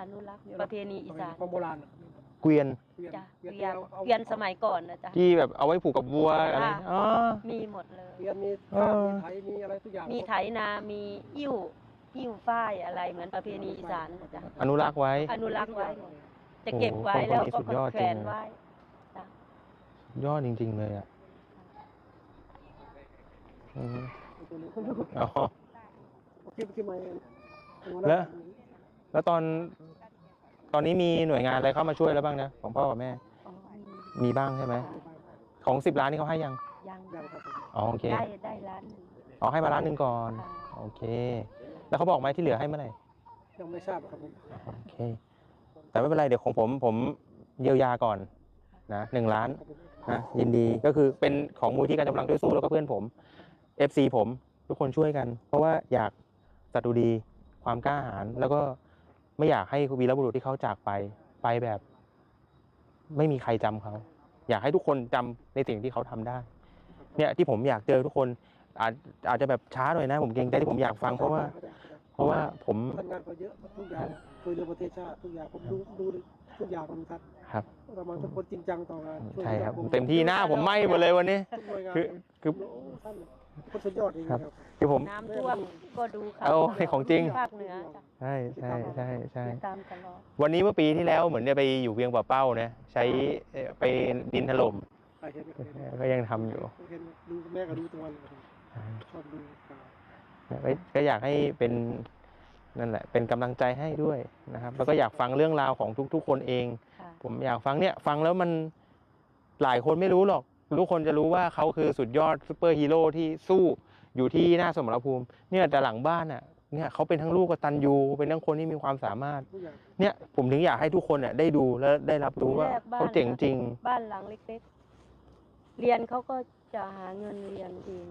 อนุรักษ์ประเพณีอีสานของโบราณเกวียนจ้ะเกวียนเกวียนสมัยก่อนนะจ๊ะที่แบบเอาไว้ผูกกับวัวอะไรค่ะอ๋อมีหมดเลยเกวียนมีเอข้าวอมีไถมีอะไรทุกอย่างมีไถนา มีอิ่วอิ่วฝ้ายอะไรเหมือนประเพณีอีสานนะจ๊ะอนุรักษ์ไว้ อนุรักษ์ไว้หมดจะเก็บไว้แล้วก็สุดยอดแขจริวงนไว้จ้ะยอดจริง ๆ เลยอะอืมอ๋อคิดคิดมาเองแล้วแล้วตอน ตอนนี้มีหน่วยงานอะไรเข้ามาช่วยแล้วบ้างนะของพ่อกับแม่ อ๋อมีบ้างใช่ไหมของสิบล้านนี่เขาให้ยังยังยังครับผมอ๋อโอเคได้ได้ร้านหนึ่งอ๋อให้มาล้านหนึ่งก่อนค่ะโอเค แล้วเขาบอกไหมที่เหลือให้เมื่อไหร่ยังไม่ทราบครับผมโอเค แต่ไม่เป็นไรเดี๋ยวของผมผมเยียวยาก่อนนะหนึ่งล้านครับผมนะยินดีก็คือเป็นของมูลที่การกำลังด้วยสู้แล้วก็เพื่อนผม FC ผมทุกคนช่วยกัน เพราะว่าอยากสัตว์ดูดีความกล้าหาญแล้วก็ ไม่อยากให้วีรบุรุษที่เขาจากไปไปแบบ ไม่มีใครจำเขาอยากให้ทุกคนจำในสิ่งที่เขาทำได้ เนี่ยที่ผมอยากเจอทุกคนอาจอาจจะแบบช้าหน่อยนะ ผมเกรงใจที่ผมอยากฟังเพราะว่า เพราะว่าผมทำงานก็เยอะทุกอย่างคุยเรื่องประเทศชาติทุกอย่างผมดูดูทุกอย่างผมทัดครับเรามาทุกคนจริงจังต่องานช่วยใช่ครับผมเต็มที่หน้าผมไหม้หมดเลยวันนี้ทุกหน่วยงานคือคือ ท่านคนสุดยอดจริงๆครับครับคือผม น้ำท่วมก็ดูเขาเอาให้ของจริง ภาคเหนือจ้ะใช่ใช่ใช่ใช่ติดตามตลอดวันนี้เมื่อปีที่แล้วเหมือนจะไปอยู่เวียงป่าเป้านะใช้เอ่อไปดินถล่มไปเห็นเห็นก็ยังทำอยู่เห็นดูแม่ก็ดูทุกวันครับชอบดูข่าวก็ก็อยากให้เป็นนั่นแหละ เป็นกำลังใจให้ด้วยนะครับ แล้วก็อยากฟังเรื่องราวของทุก ๆ คนเอง ค่ะ ผมอยากฟังเนี่ย ฟังแล้วมันหลายคนไม่รู้หรอก ทุกคนจะรู้ว่าเขาคือสุดยอดซูเปอร์ฮีโร่ที่สู้อยู่ที่หน้าสมรภูมิ เนี่ยแต่หลังบ้านอะเนี่ยเขาเป็นทั้งลูกกตัญญูเป็นทั้งคนที่มีความสามารถทุกอย่างเนี่ยผมถึงอยากให้ทุกคนเนี่ยได้ดูและได้รับรู้ว่าแรกบ้นเขาเจ๋งจริง บ้านหลังเล็กๆ เรียนเขาก็จะหาเงินเรียนเอง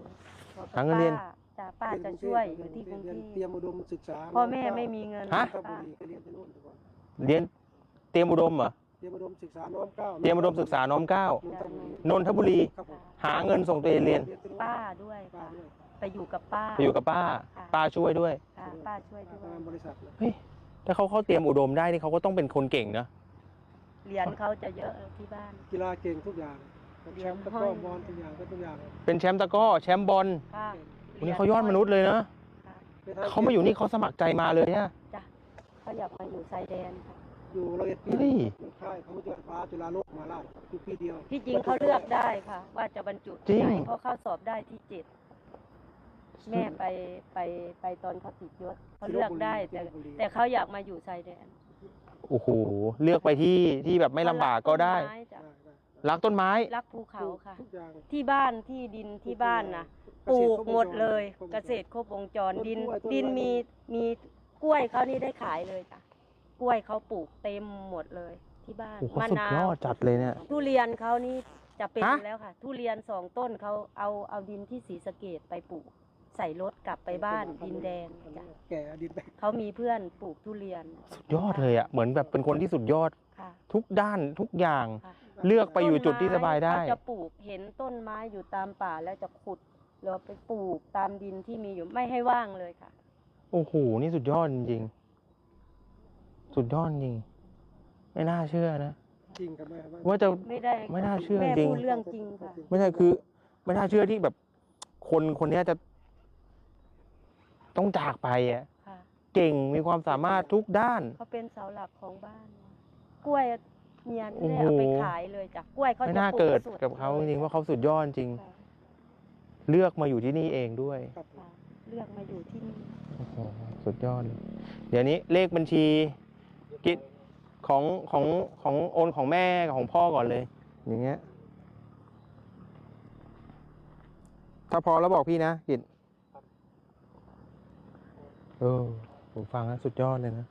หาเงินเรียนป้จ้ะป้าจะช่วยอยู่ที่กรุงเทเตรียพมอุดมศึกษาพ่อแม่ไม่มีเงินฮะครับบุป้ารีก็เรียนที่โน่นดีกว่าเรียนเตรียมอุดมเหรอ เตรียมอุดมศึกษาน้อมเกล้าเตรียมอุดมศึกษาน้อมเกล้านนทบุรีนนทบุรี ครับผมหาเงินส่งตัวเองเรียนที่โน่นป้าด้วยป้าค่ะด้วยไปอยู่กับป้าไปอยู่กับป้าค่ะป้าช่วยด้วยค่ะป้าช่วยด้วทำงายนบริษัทเลยเฮ้ยถ้าเขาเขาเตรียมอุดมได้นี่เขาก็ต้องเป็นคนเก่งนะเหรียญเขาจะเยอะที่บ้าน กีฬาเก่งทุกอย่างแชมป์ตะกร้อบอลทุกอย่างก็ทุกอย่างเป็นแชมป์ตะกร้อแชมป์บอลค่ะวันนี้เขายอดมนุษย์เลยนะค่ะเขามาอยู่นี่เขาสมัครใจมาเลยอะจ้ะเขาอยากมาอยู่ชายแดนค่ะ อยู่เราเอ็ดปีเฮ้ยค่ายเขาจุฬาฟ้าจุฬาโลกมาไล่อยู่ปีเดียวที่จริงเขาเลือกได้ค่ะ ว่าจะบรรจุจริที่ง ไหนเพราะเขาสอบได้ที่เจ็ดแม่ไปไปไปตอนเขาติดยศเขาเลือกได้แต่ แต่เขาอยากมาอยู่ชายแดนโอ้โห เลือกไปที่ที่แบบไม่ลำบากก็ได้ เขารัต้นม้จ้ะรักต้นไม้ รักภูเขาค่ะ ทุกอย่างที่บ้านที่ดินที่บ้านนะปลูกหมดเลย เกษตรครบวงจรดิน ดินมีมีกล้วยเขานี่ได้ขายเลยจ้ะ กล้วยเขาปลูกเต็มหมดเลยที่บ้านโอ้โหมะสุดนายอวดจัดเลยเนี่ย ทุเรียนเขานี่จะเป็นฮะ แล้วค่ะ ทุเรียนสองต้นเขาเอาเอาดินที่ศรีสะเกดไปปลูก ใส่รถกลับไปบ้านดินแดงจ้ะแก่ดินแดงเขามีเพื่อนปลูกทุเรียนสุดยอดเลยอะเหมือนแบบเป็นคนที่สุดยอดค่ะทุกด้านทุกอย่าง ค่ะ เลือกไปอยู่จุดที่สบายได้ ต้นม้เขาจะปลูกเห็นต้นไม้อยู่ตามป่าแล้วจะขุดแล้วไปปลูกตามดินที่มีอยู่ไม่ให้ว่างเลยค่ะ โอ้โห นี่สุดยอดจริงๆ สุดยอดจริง ไม่น่าเชื่อนะ จริงกับแม่ว่าว่าจะ ไม่ได้ไม่น่าเชื่อแม่จริง พูดเรื่องจริงค่ะ ไม่ใช่คือ ไม่น่าเชื่อที่แบบ คนคนเนี้ยจะ ต้องจากไปอะ ค่ะ เก่งมีความสามารถทุกด้าน เขาเป็นเสาหลักของบ้าน กล้วยเมียไม่ได้โอ้เอาโหไปขายเลยจ้ะกล้วยเขาไม่จะน่าปลูเกิดสุกับเขาจริงๆว่าเขาสุดยอดจริง ค่ะเลือกมาอยู่ที่นี่เองด้วย ครับค่ะเลือกมาอยู่ที่นี่ โอ้โหสุดยอดเลยเดี๋ยวนี้เลขบัญชี กิจของของของโอนของแม่กับของพ่อก่อนเลย อย่างเงี้ย ถ้าพอแล้วบอกพี่นะกิจเออผมฟังแล้วสุดยอดเลยนะ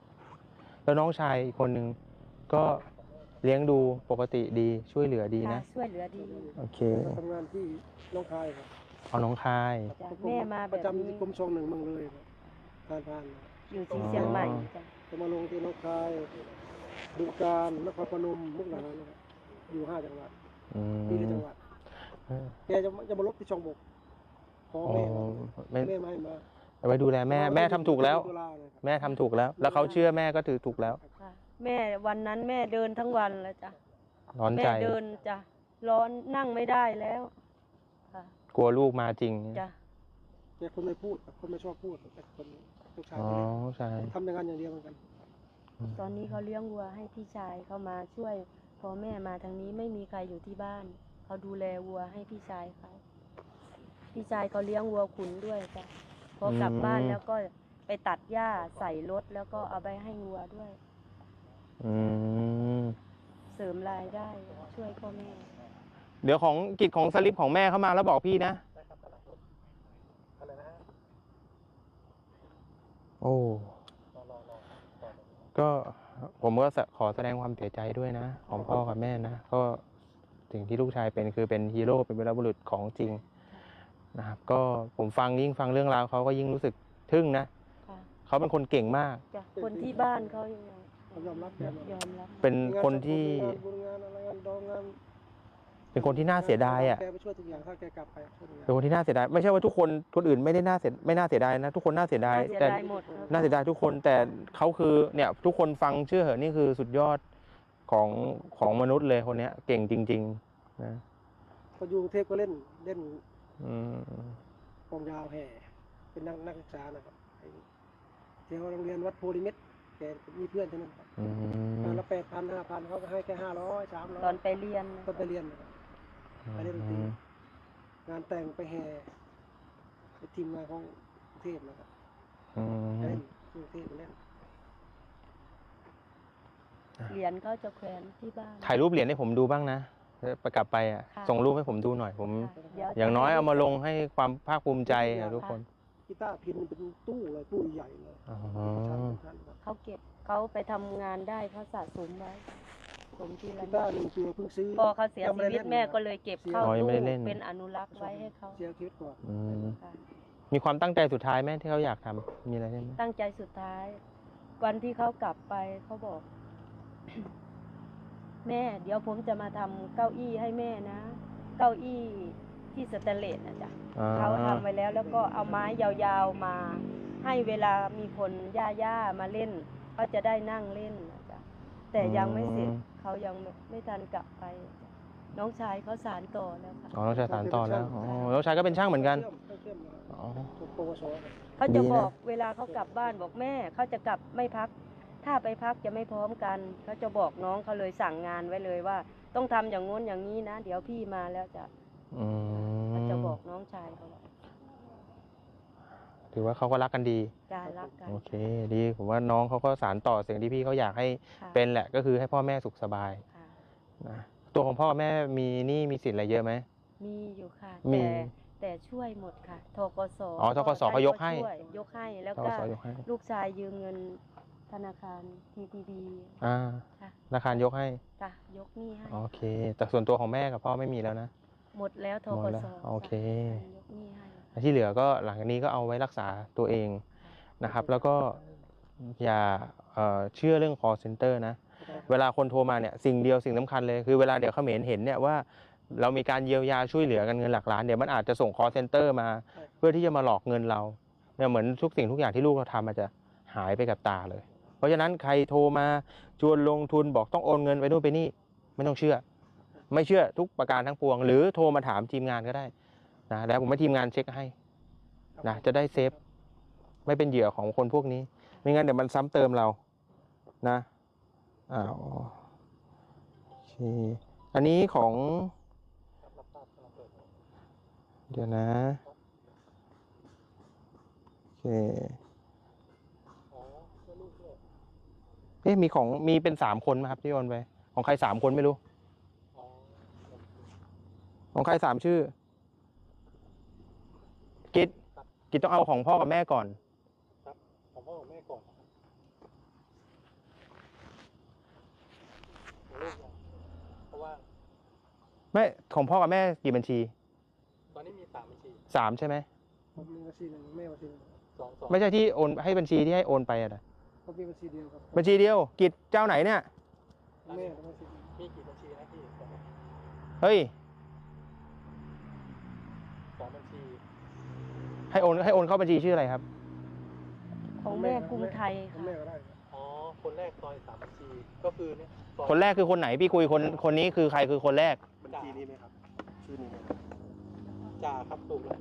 แล้วน้องชายอีกคนหนึ่งก็เลี้ยงดูปกติดีช่วยเหลือดีค่ะนะ ช่วยเหลือดีโอเคทำงานที่น้องคายครับเอาน้องคายจ้ะแม่มาปแบระบจำนี้ที่กรมชงหนึ่งเมืองเลยครับผ่านผ่านอยู่ที่เชียงใหม่จ้ะ จะมาลงที่น้องคายบึงการนครพนมมุกดาหารนะครับอยู่ห้าจังหวัดอืปีละมจังหวัดเออแกจะจะมาลบที่ช่องบกขออ๋อแม่ไม่แม่ไม่ให้มาเอาไว้ดูแลแม่ แม่ทำถูกแล้ว ตุลาเนี่ยครับแม่ทำถูกแล้ว แล้วเขาเชื่อแม่ก็ถือถูกแล้ว ค่ะแม่วันนั้นแม่เดินทั้งวันแล้วจ้ะร้อนแม่ใจ เดินจ้ะร้อนนั่งไม่ได้แล้วค่ะกลัวลูกมาจริง จ้ะแต่คนไม่พูดคนไม่ชอบพูดแต่คน ลูกชายอ๋อใช่ ทำอย่างนั้นอย่างเดียวเหมือนกัน ตอนนี้เขาเลี้ยงวัวให้พี่ชายเขามาช่วยพอแม่มาทางนี้ไม่มีใครอยู่ที่บ้าน เขาดูแลวัวให้พี่ชายเขาพี่ชายเขาเลี้ยงวัวขุนด้วยจ้ะพอกลับบ้านแล้วก็ไปตัดหญ้าใส่รถแล้วก็เอาไปให้วัวด้วย อืมเสริมรายได้ช่วยพ่อแม่ เดี๋ยวของกิจของสลิปของแม่เข้ามาแล้วบอกพี่นะ โอ้ ก็ผมก็ขอแสดงความเสียใจด้วยนะ ของพ่อกับแม่นะ ก็สิ่งที่ลูกชายเป็นคือเป็นฮีโร่เป็นวีรบุรุษของจริงนะครับ ก็ผมฟังยิ่งฟังเรื่องราวเขาก็ยิ่งรู้สึกทึ่งนะค่ะเขาเป็นคนเก่งมาก จ้ะคนที่บ้านเขายังเขายอมรับแกหมดยอมรับ เป็นคนที่งานบุญงานอะไรงานดองงาน เป็นคนที่น่าเสียดายอะแกไปช่วยทุกอย่างถ้าแกกลับไปช่วยทุกอย่างเป็นคนที่น่าเสียดายไม่ใช่ว่าทุกคนคนอื่นไม่ได้น่าเสียไม่น่าเสียดายนะทุกคนน่าเสียดายน่าเสียแต่ดายหมดครับน่าเสียดายทุกคนแต่เขาคือเนี่ยทุกคนฟังเชื่อเหอะนี่คือสุดยอดของของมนุษย์เลยคนเนี้ย เก่งจริง ๆ นะพออยู่กรุงเทพก็เล่นเล่นอืมกองยาวแห่เป็นนักนักศึกษานะครับไอ้เที่ยวโรงเรียนวัดโพลิมิตรแกมีเพื่อนที่นั่นครับอืมงานละแปดพันห้าพันเขาก็ให้แค่ห้าร้อยสามร้อยตอนไปเรียน ก็ไปเรียนนะครับ ไปเล่นดนตรีงานแต่งไปแห่ไปทีมงานของกรุงเทพนะครับอืไปมเล่นกรุงเทพไปเล่นเหรียญเขาจะแขวนที่บ้าน ถ่ายรูปเหรียญให้ผมดูบ้างนะไปกลับไปอะ ค่ะ ส่งรูปให้ผมดูหน่อย ผม ค่ะเดี๋วจะอย่างน้อยเอามาลงให้ความภาคภูมิใจอะทุกคนกีตาร์พินเป็นตู้เลยตู้ใหญ่เลยอ๋อชั้นชั้นครับเขาเก็บเขาไปทำงานได้เขาสะสมไว้ส มที่ระกีลึตากร์หนึ่งตัวเพิ่งซื้อ พอเขาเสียชีวิตแม่ก็เลยเก็บเข้าอ๋อยังตู้ไม่ได้เล่น เป็นอนุรักษ์ไว้ให้เขาเสียชีวิตก่อนอืมค่ะมีความตั้งใจสุดท้ายไหมที่เขาอยากทำมีอะไรใช่ไหมตั้งใจสุดท้าย วันที่เขากลับไปเขาบอก แม่ เดี๋ยวผมจะมาทำเก้าอี้ให้แม่นะ เก้าอี้ที่สแตนเลสนะจ๊ะ อ่เขาทำไว้แล้วแล้วก็เอาไม้ยาวๆมา ให้เวลามีคนย่าๆมาเล่น ก็จะได้นั่งเล่นนะจ๊ะ แต่ยังไม่เสร็จเขายังไม่ทันกลับไปจ้ะน้องชายเขาสารต่อแล้วค่ะอ๋อน้องชายสานต่อแล้วอ๋อน้องชายก็เป็นช่างเหมือนกันเชื่อมเชื่อมนะครับอ๋อจบปวสครับเขาจะดีนะ บอกเวลาเขากลับบ้านบอกแม่เขาจะกลับไม่พัก ถ้าไปพักจะไม่พร้อมกัน เขาจะบอกน้องเขาเลยสั่งงานไว้เลยว่า ต้องทำอย่างงู้นอย่างนี้นะ เดี๋ยวพี่มาแล้วจะอืมเขาจะบอกน้องชายเขาว่า ถือว่าเขาก็รักกันดี จะรักกันโอเคดีผมว่าน้องเขาก็สารต่อสิ่งที่พี่เขาอยากให้ค่ะเป็นแหละก็คือให้พ่อแม่สุขสบายค่ะ นะตัวของพ่อแม่มีหนี้มีสินอะไรเยอะไหม มีอยู่ค่ะ มีแต่แต่ช่วยหมดค่ะทกสอ๋อธกสเขายกให้ ช่วยยกให้แล้วเขาก็สอยกให้ลูกชายยืมเงินธนาคาร TTB อ่าค่ะธนาคารยกให้ค่ะยกหนี้ให้โอเค แต่ส่วนตัวของแม่กับพ่อไม่มีแล้วนะ หมดแล้วทหมกดแล้วสโอเค ยกหนี้ให้ ที่เหลือก็หลังจากนี้ก็เอาไว้รักษาตัวเองนะครับ แล้วก็อย่าเอ่อเชื่อเรื่อง call center นะ เวลาคนโทรมาเนี่ยสิ่งเดียวสิ่งสำคัญเลยคือเวลาเดี๋ยวเขมรเห็นเนี่ยว่าเรามีการเยียวยาช่วยเหลือกันเงินหลักล้านเดี๋ยวมันอาจจะส่ง call center มา เพื่อที่จะมาหลอกเงินเราเนี่ยเหมือนทุกสิ่งทุกอย่างที่ลูกเราทำมันจะหายไปกับตาเลย เพราะฉะนั้นใครโทรมาชวนลงทุนบอกต้องโอนเงินไปนู่นไปนี่ไม่ต้องเชื่อ ไม่เชื่อทุกประการทั้งปวง หรือโทรมาถามทีมงานก็ได้ นะแล้วผมให้ทีมงานเช็คให้นะจะได้เซฟไม่เป็นเหยื่อของคนพวกนี้ ไม่งั้นเดี๋ยวมันซ้ำเติมเรานะอ้าวโอเคอันนี้ของเดี๋ยวนะโอเคเอ๊ะมีของมีเป็นสามคนไหมครับที่โอนไป ของใครสามคนไม่รู้ ของใครสามชื่อ กิจกิจต้องเอาของพ่อกับแม่ก่อนของพ่อของแม่ก่อนเพราะว่าไม่ของพ่อกับแม่กี่บัญชี ตอนนี้มีสามบัญชีสามใช่ไหมผมมีบัญชีหนึ่งแม่บัญชีหนึ่งสองสองไม่ใช่ที่โอนให้บัญชีที่ให้โอนไปอะนะผมมีบัญชีเดียวครับบัญชีเดียว กิจเจ้าไหนเนี่ย แม่กับบัญชีมีกี่บัญชีนะพี่เฮ้ย สองบัญชี ให้โอนให้โอนเข้าบัญชีชื่ออะไรครับบของแม่กรุงไทยของค่ะ แม่ก็ได้ครับอ๋อ คนแรกซอยสามบัญชีก็คือเนี่ยซอยคนแรกคือคนไหนพี่คุยคนคนนี้คือใครคือคนแรก บัญชีนี้ไหมครับชื่อนี้ไหมครับจ่าครับถูกแล้ว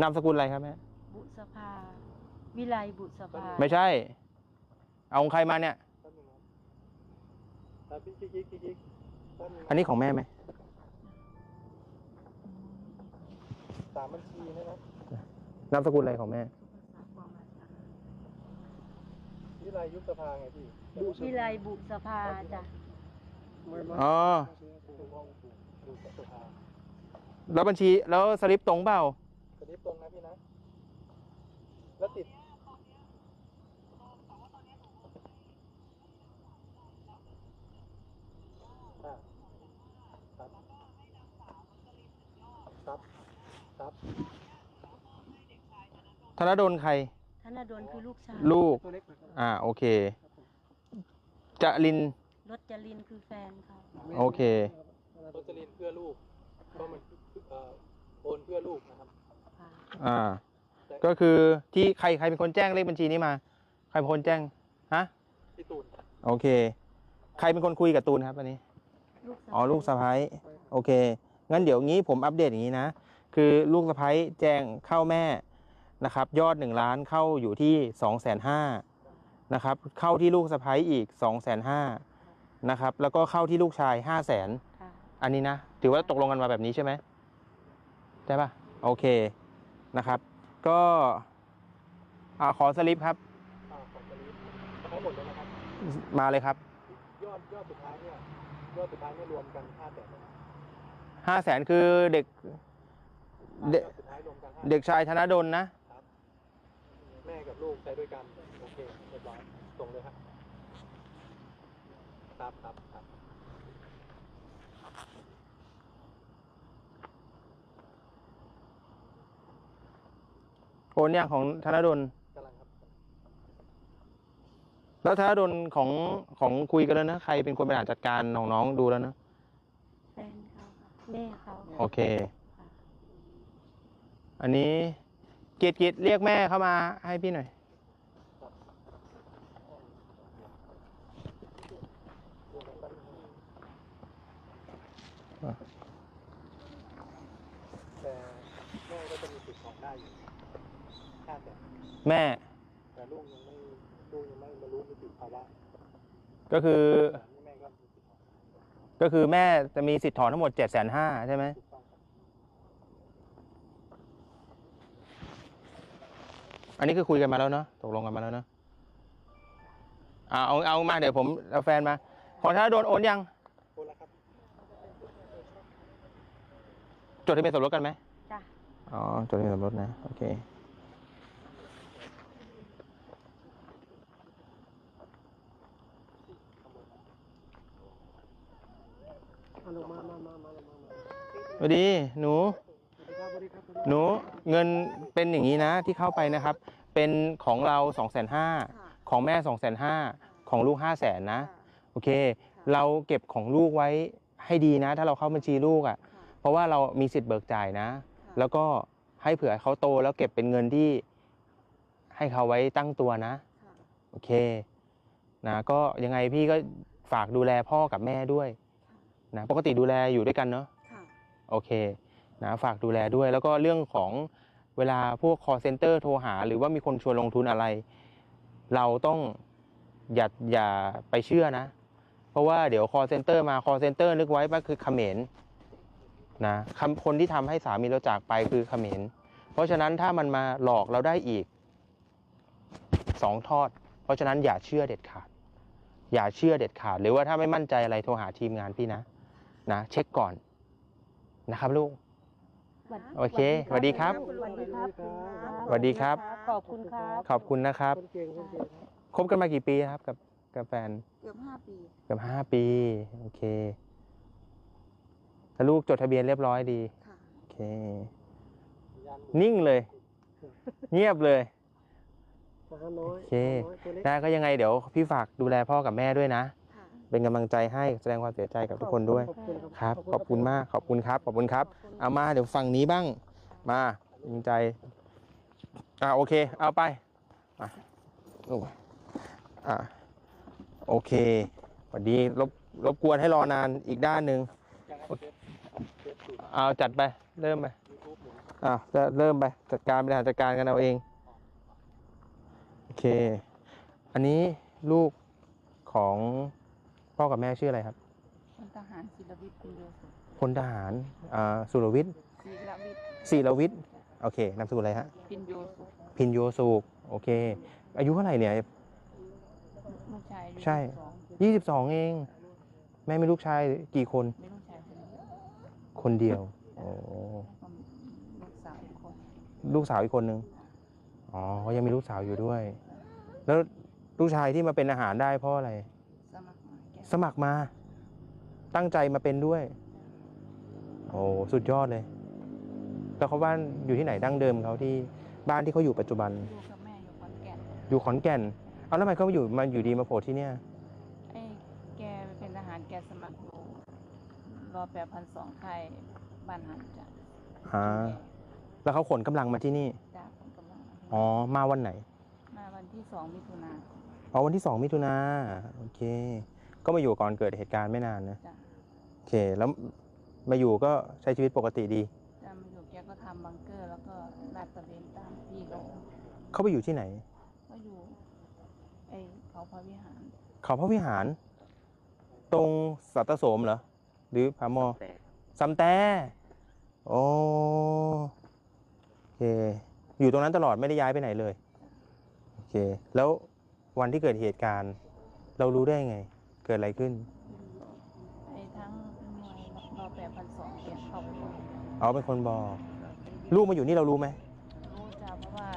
นามสกุลอะไรครับแม่บุษภา วิไลบุษภาไม่ใช่ เอาของใครมาเนี่ย แป๊บนึงนะแล้วพี่กิ๊กกิ๊กกิ๊กแป๊บนึงะอันนี้ของแม่ไหมามบัญชีนะครับนามสกุลอะไรของแม่วิไลยุบสภาไงพี่วิไลบุษภาจ้ะไม่ไม่อ๋อถูกห้องถูกดูสภาแล้วบัญชีแล้วสลิปตรงเปล่าสลิปตรงนะพี่นะแล้วติดอ่าครับครับครับ ธนดลใคร ธนดลคือลูกชายลูก ตัวเล็กนะครับอ่าโอเคจริน รจรินคือแฟนเขาโอเคโรสลินเพื่อลูกก็มันเอ่อโอนเพื่อลูกนะครับค่ะอ่า ก็คือที่ใครใครเป็นคนแจ้งเลขบัญชีนี้มา ใครเป็นคนแจ้งฮะพี่ตูนโอเค ใครเป็นคนคุยกับตูนครับอันนี้ ลูกสาวอ๋อลูกสะพ้ายโอเค งั้นเดี๋ยวงี้ผมอัปเดตอย่างนี้นะ คือลูกสะพ้ายแจ้งเข้าแม่ นะครับยอด 1 ล้านเข้าอยู่ที่2องแสนห้านะครับเข้าที่ลูกสะพ้ายอีก2องแสนห้านะครับแล้วก็เข้าที่ลูกชาย 5 0 0แสนค่ะอันนี้นะ ถือว่าตกลงกันมาแบบนี้ใช่ไหมได้ปะโอเคนะครับ ก็อ่าขอสลิปครับอ่าของสลิปทั้งหมดเลยนะครับมาเลยครับ ยอดยอดสุดท้ายเนี่ยยอดสุดท้ายเนี่ยรวมกันห้าแสน5 0 0แสนคือเด็ก เด็กยอดสุดท้ายรวมกันห้าเด็กชายธนดลนะแม่ กับลูกใช้ด้วยกัน โอเคเรียบร้อยส่งเลยครับครับครับครับโอนอย่างของธนดลกำลังครับ แล้วธนดลของของคุยกันแล้วนะ ใครเป็นคนบริหารจัดการน้องๆดูแล้วนะ แฟนเขาค่ะแม่เขาโอเคค่ะอันนี้เกียรติเกียรติเรียกแม่เข้ามาให้พี่หน่อย แต่แม่ก็จะมีสิทธิ์ของได้อยู่ห้าแสนแม่ แต่ลูกยังไม่ลูกยังไม่บรรลุนิติภาวะก็คือ แต่นี่แม่ก็มีสิทธิ์ของก็คือแม่จะมีสิทธิ์ถอนทั้งหมดเจ็ดแสนห้าใช่ไหม ถูกต้ องครับอันนี้คือคุยกันมาแล้วเนาะตกลงกันมาแล้วเนาะอ่าเอาเอามาเดี๋ยวผมเอาแฟนมา ขอธนดลโอนยังโอนแล้วครับจดทะเบียนสมรสกันไหมจ้ะอ๋อจดทะเบียนสมรสนะโอเคเอาลงมามามามามามาสวัสดีหนู หนูเงินเป็นอย่างนี้นะที่เข้าไปนะครับ เป็นของเรา2องแสนห้าของแม่2องแสนห้าของลูก5้าแสนนะ โอเค เราเก็บของลูกไว้ให้ดีนะ ถ้าเราเข้าบัญชีลูกอะ่ะ เพราะว่าเรามีสิทธิ์เบิกจ่ายนะ แล้วก็ให้เผื่อเขาโตแล้วเก็บเป็นเงินที่ให้เขาไว้ตั้งตัวนะ โอเค นะก็ยังไงพี่ก็ฝากดูแลพ่อกับแม่ด้วยนะปกติดูแลอยู่ด้วยกันเนาะโอเค นะฝากดูแลด้วย แล้วก็เรื่องของเวลาพวก call center โทรหา หรือว่ามีคนชวนลงทุนอะไร เราต้องอย่าอย่าไปเชื่อนะ เพราะว่าเดี๋ยว call center มา call center นึกไว้ว่าคือเขมรนะคำคนที่ทำให้สามีเราจากไปคือเขมรเพราะฉะนั้นถ้ามันมาหลอกเราได้อีกสองทอด เพราะฉะนั้นอย่าเชื่อเด็ดขาด อย่าเชื่อเด็ดขาด หรือว่าถ้าไม่มั่นใจอะไรโทรหาทีมงานพี่นะ นะ เช็คก่อนนะครับลูก โอเคสวัสดีครับ สวัสดีครับสวัสดีครับ ขอบคุณครับ ขอบคุณนะครับ คนเก่งคนเก่งครับคบกันมากี่ปีครับกับกับแฟน เกือบห้าปีเกือบห้าปี โอเคแล้วลูกจดทะเบียนเรียบร้อยดี ค่ะ โอเคยันนิ่งเลย เงียบเลยทหารน้อยโอเคทหารน้อยตัวเล็ก ได้ก็ยังไงเดี๋ยวพี่ฝากดูแลพ่อกับแม่ด้วยนะ ค่ะเป็นกำลังใจให้แสดงความเสียใจกับทุกคนด้วย ขอบคุณครับ ขอบคุณมาก ขอบคุณครับ ขอบคุณครับ เอามาเดี๋ยวฝั่งนี้บ้าง มาจริงใจ อ่าโอเค เอาไปอะโอ้อะโอเคสวัสดีรบรบกวนให้รอนานอีกด้านหนึ่งเอาจัดไป เริ่มไปอะจะเริ่มไป จัดการบริหารจัดการกันเอาเอง โอเค อันนี้ลูกของพ่อกับแม่ชื่ออะไรครับพลทหารศิลวิทย์คุณโยสุ พลทหารอ่าสุรวิทย์ศิลวิทย์ศิรวิทย์โอเคนามสกุลอะไรฮะพินโยสุพินโยสุกโอเค อายุเท่าไหร่เนี่ย ลูกชายอายุใช่สองยี่สิบสองเอง แม่มีลูกชายกี่คนไม่ลูกชายคนเดียวคนเดียวโอ้แล้วก็ลูกสาวอีกคนลูกสาวอีกคนนึงอ๋อก็ยังมีลูกสาวอยู่ด้วย แล้วลูกชายที่มาเป็นอาหารได้เพราะอะไร สมัครมาแกสมัครมา ตั้งใจมาเป็นด้วย โอ้สุดยอดเลย แล้วเขาบ้านอยู่ที่ไหนดั้งเดิมเขาที่บ้านที่เขาอยู่ปัจจุบัน อยู่กับแม่อยู่ขอนแก่นอยู่ขอนแก่นเอาแล้วทำไมเขาอยู่มาอยู่ดีมาโผล่ที่เนี่ยไอ้แกเป็นทหารแกสมัครอยู่รอแปดพันสองไทยบ้านหันจ้ะอ่าแล้วเขาขนกำลังมาที่นี่จากผมกำลังมาอ๋อมาวันไหนมาวันที่สองมิถุนาอ๋อวันที่สองมิถุนาโอเค ก็มาอยู่ก่อนเกิดเหตุการณ์ไม่นานนะจ้ะโอเค แล้ว มาอยู่ก็ใช้ชีวิตปกติดีจะมาอยู่แกก็ทำบังเกอร์ แล้วก็ลาดตระเวนตามพี่เขาเขาไปอยู่ที่ไหน ก็อยู่ไอ้เขาพระวิหารเขาพระวิหาร ตรงสัตตโสมเหรอ หรือผาหมอซัมแต่โอ้โอเค อยู่ตรงนั้นตลอดไม่ได้ย้ายไปไหนเลย โอเค แล้ววันที่เกิดเหตุการณ์ เรารู้ได้ไง เกิดอะไรขึ้น ไอ้ทั้งหน่วยรอแปดพันสองแกเข้าไปบอก เอาเป็นคนบอก ลูกมาอยู่นี่เรารู้ไหมรู้จ้ะเพราะว่า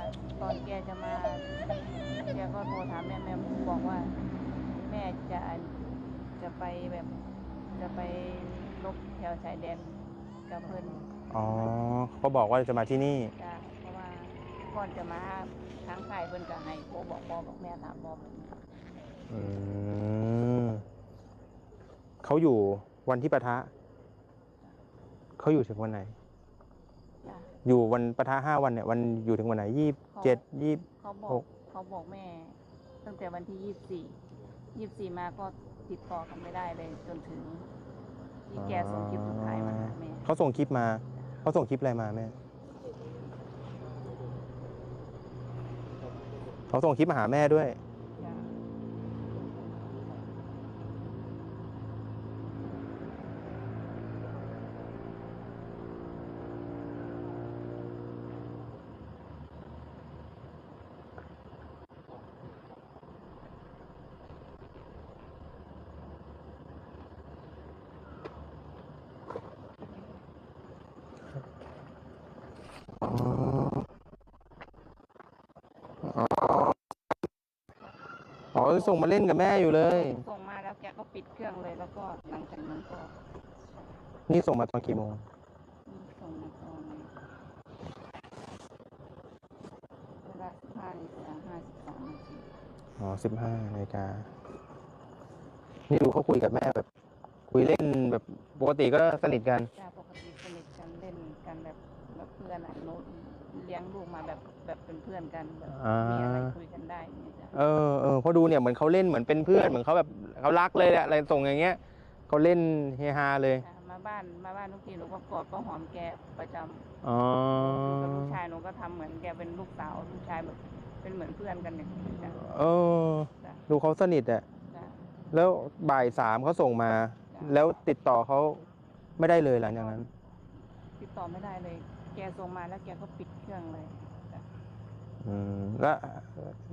ตอนแกจะมาแกก็โทรถามแม่แม่บอกว่า แม่จะจะไปแบบจะไปลบแถวชายแดนกับเพิ่นอ๋อเขาบอกว่าจะมาที่นี่ จ้ะเพราะว่าก่อนจะมาทางค่ายเพิ่นก็ให้โทรบอกพ่อบอกแม่ถามพ่อเพิ่นอืมเขาอยู่วันที่ปะทะ เขาอยู่ถึงวันไหน จ้ะอยู่วันปะทะห้าวันเนี่ยวันอยู่ถึงวันไหนยี่เจ็ดยี่เขาบอหกกเขาบอกแม่ ตั้งแต่วันที่ยี่สี่ยี่สี่มาก็ติดต่อกันไม่ได้เลย จนถึงที่แกส่งคลิปสุดท้ายมาหาแม่เขาส่งคลิปมาเขาส่งคลิปอะไรมาแม่เขาส่งคลิปมาหาแม่ด้วย จ้ะ อ๋อส่งมาเล่นกับแม่อยู่เลย ส่งมาแล้วแกก็ปิดเครื่องเลยแล้วก็หลังจากนั้นก็นี่ส่งมาตอนกี่โมงส่งมาตอนเวลาสิบห้านาฬิกาห้าสิบสามนาทีอ๋อสิบห้านาฬิกานี่ดูเขาคุยกับแม่แบบ คุยเล่นแบบปกติก็สนิทกัน จ้าปกติสนิทกันเล่นกันแบบแบบเพื่อนอะโน้ตเลี้ยงลูกมาแบบ แบบเป็นเพื่อนกันแบบอ่ามีมีอะไรคุยกันได้อย่างเงี้ยจ้ะเออเออเพราะดูเนี่ยเหมือนเขาเล่นเหมือนเป็นเพื่อนเหมือนเขาแบบเขารักเลยแหละอะไรส่งอย่างเงี้ยเขาเล่นเฮฮาเลยอ่ามาบ้านมาบ้านทุกทีหนูก็กอดก็หอมแกประจำอ๋ออยู่กับลูกชายหนูก็ทำเหมือนแกเป็นลูกสาวลูกชายแบบเป็นเหมือนเพื่อนกันอย่างนี้จ้ะเออ จ้ะดูเขาสนิทอะจ้ะแล้วบ่ายสามเขาส่งมา แล้วติดต่อเขาไม่ได้เลยหลังจากนั้น ติดต่อไม่ได้เลย แกส่งมาแล้วแกก็ปิดเครื่องเลยจ้ะ อืมแล้ว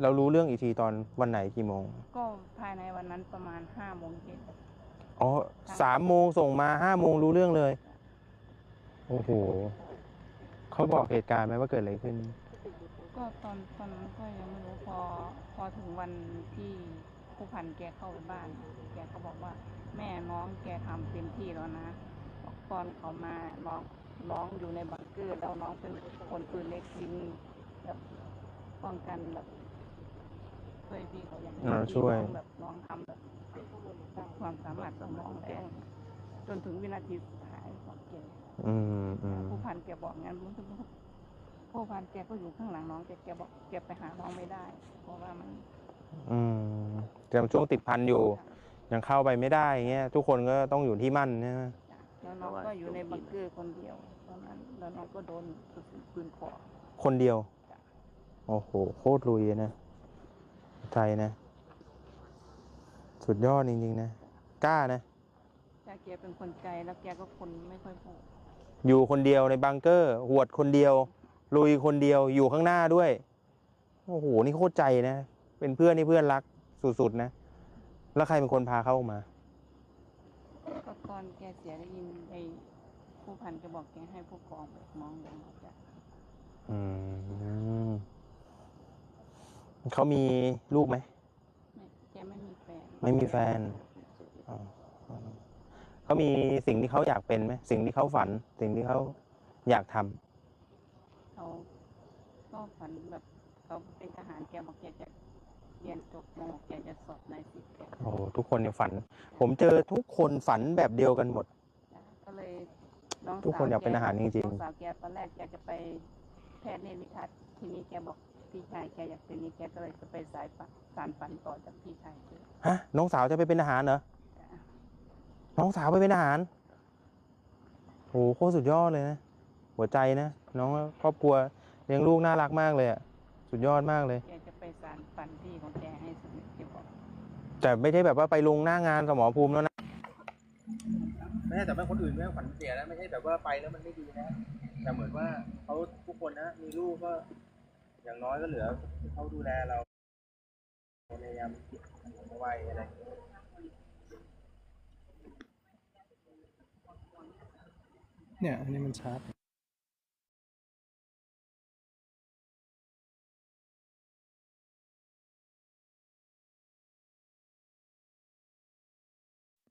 เรารู้เรื่องอีกทีตอนวันไหนกี่โมง ก็ภายในวันนั้นประมาณห้าโมงเย็น อ๋อสามโมงส่งมาห้าโมงรู้เรื่องเลย โอ้โหเขาบอกเหตุการณ์ไหมว่าเกิดอะไรขึ้น ก็ตอนตอนนั้นก็ยังไม่รู้พอ พอถึงวันที่ผู้พันแกเข้าไปบ้าน แกก็บอกว่า แม่น้องแกทำเต็มที่แล้วนะบอกตอนเขามาน้องน้องอยู่ในบังเกอร์แล้วน้องเป็นคนปืนเล็กยิงแบบ ป้องกันแบบช่วยพี่เขาอย่างอ่าช่วย น้องแบบน้องทำแบบความสามารถของน้องแรงจนถึงวินาทีสุดท้ายของแกอืมอืมผู้พันแกบอกงั้นรู้สึกว่าผู้พันแกก็อยู่ข้างหลังน้องแกแกบอกแกไปหาน้องไม่ได้ เพราะว่ามันอืมแต่ช่วงติดพันอยู่ ยังเข้าไปไม่ได้เงี้ย ทุกคนก็ต้องอยู่ที่มั่นนะแล้วน้องก็อยู่ในบังเกอร์คนเดียวตอนนั้นแล้วน้องก็โดนกระสุนปืนขอคนเดียว โอ้โห โคตรลุยนะใจนะ สุดยอดจริงๆนะ กล้านะแต่แกเป็นคนใจแล้วแกก็คนไม่ค่อยพูดอยู่คนเดียวในบังเกอร์ หวดคนเดียว ลุยคนเดียว อยู่ข้างหน้าด้วย โอ้โห นี่โคตรใจนะ เป็นเพื่อนนี่เพื่อนรักสุดๆนะ แล้วใครเป็นคนพาเข้ามา ก็ตอนแกเสียได้ยินไอ้ผู้พันแกบอกแกให้ผู้กองแบบมองลงมาจากอืม เขามีลูกไหมไม่แกไม่มีแฟนไม่มีแฟนอ๋อเขามีสิ่งที่เขาอยากเป็นไหมสิ่งที่เขาฝัน สิ่งที่เขาอยากทำเขาก็ฝันแบบเขาเป็นทหารแกบอกแกจะเรียนจบมหกแกจะสอบนายสิบแกโอ้โหทุกคนเนี่ยฝัน ผมเจอทุกคนฝันแบบเดียวกันหมด ก็เลยน้องทุกคนอยากเป็นทหารจริงๆ น้องสาวแกตอนแรกแกจะไปแพทย์เนตรวิทัศน์ทีนี้แกบอก พี่ชายแกอยากเป็นนี้แกก็เลยจะไปสายฝันสารฝันต่อจากพี่ชายแกฮะ น้องสาวจะไปเป็นทหารเหรอ น้องสาวไปเป็นทหารโหโคตรสุดยอดเลยนะ หัวใจนะ น้องครอบครัวเลี้ยงลูกน่ารักมากเลยอะสุดยอดมากเลย แกจะไปสารฝันที่ของแกให้สำเร็จแกบอกแต่ไม่ใช่แบบว่าไปลงหน้างานสมรภูมิแล้วนะ ไม่ใช่แต่ว่าคนอื่นไม่ฝันเสียนะไม่ใช่แบบว่าไปแล้วมันไม่ดีนะ แต่เหมือนว่าเขาทุกคนนะมีลูกก็ อย่างน้อยก็เหลือเขาดูแลเราในยามวัยอะไรอย่างเงี้ยเนี่ย อันนี้มันชาร์จ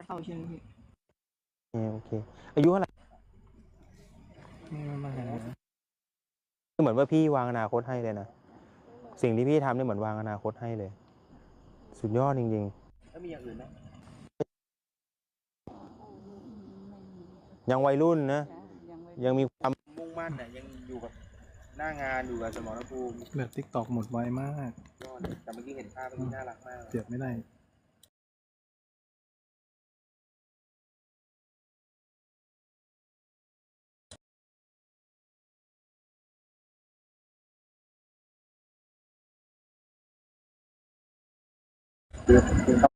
เข้าใช่ไหมพี่โอเค อายุเท่าไหร่นี่มันมาหา เหมือนว่าพี่วางอนาคตให้เลยนะ สิ่งที่พี่ทำเนี่ยเหมือนวางอนาคตให้เลย สุดยอดจริงๆแล้วมีอย่างอื่นไหมไม่มียังวัยรุ่นนะจ้ะยังไม่ยังมีความมุ่งมั่นน่ะยังอยู่กับหน้างานอยู่กับสมรภูมิแบบทิกตอกหมดไวมาก ยอดแต่เมื่อกี้เห็นภาพเมื่อกี้น่ารักมาก เปรียบไม่ได้ Dia.